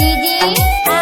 DJ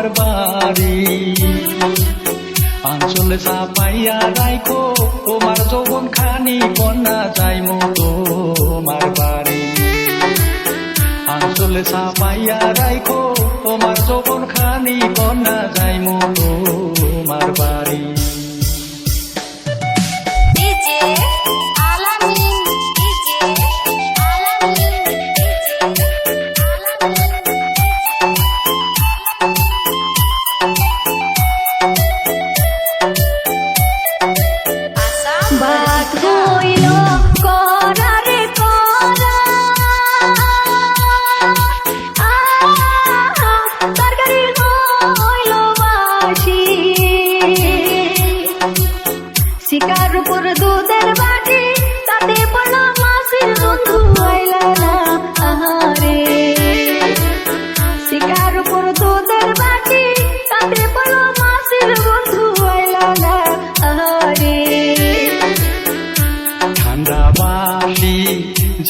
তোমার বাড়ি। আঞ্চলে চাপাইয়া রাইখো তোমার যৌবন খানি কন্যা যাইমো তোমার বাড়ি। আঞ্চলে চাপাইয়া রাইখো তোমার যৌবন খানি কন্যা যাইমো তোমার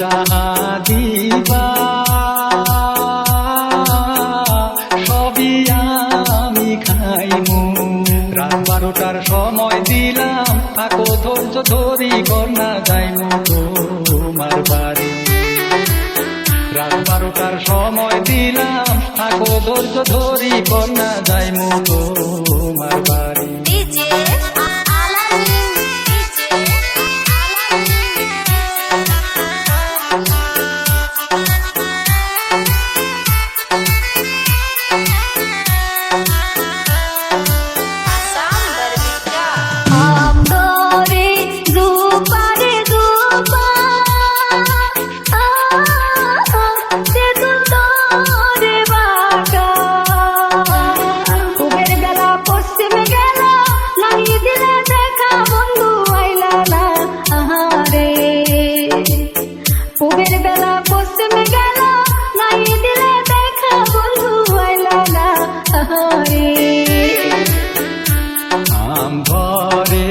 যাহা দিবা, সবই আমি খাইমু। রাত বারোটার সময় দিলাম, থাকো ধৈর্য ধরি, কন্যা যাইমু তোমার ধৈর্য ধরি কন্যা যাইমু তোমার বাড়ি। কুবের বেলা পশ্চিমে গেল লাগিয়ে দিলে দেখা বন্ধু আইলা না। আম ঘরে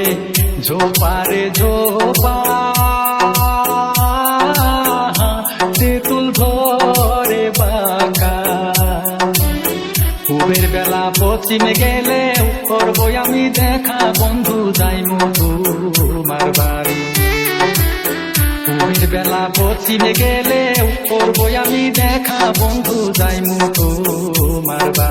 ঝোপারে ঝোপা গেলে করব আমি দেখা বন্ধু যাই যাইমু তোমার বাড়ি। কুবের বেলা পশ্চিমে গেলে করব আমি দেখা। বন্ধু যাই মতো বাড়ি।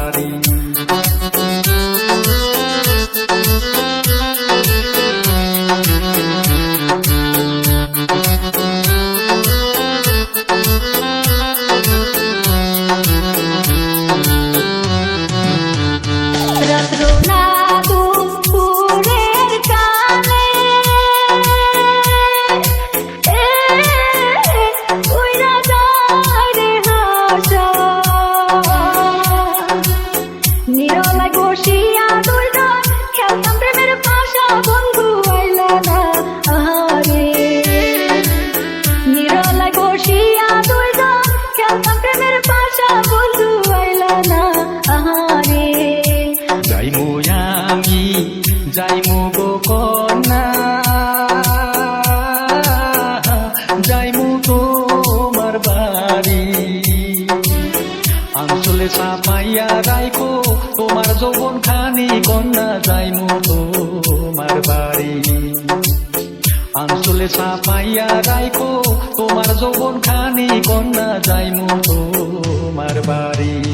যৌবন খানি কন্যা যাই মতো তোমার বাড়ি। আঞ্চলে সাফাইয়া রাইকো তোমার যৌবন খানি কন্যা যাই মতো তোমার বাড়ি।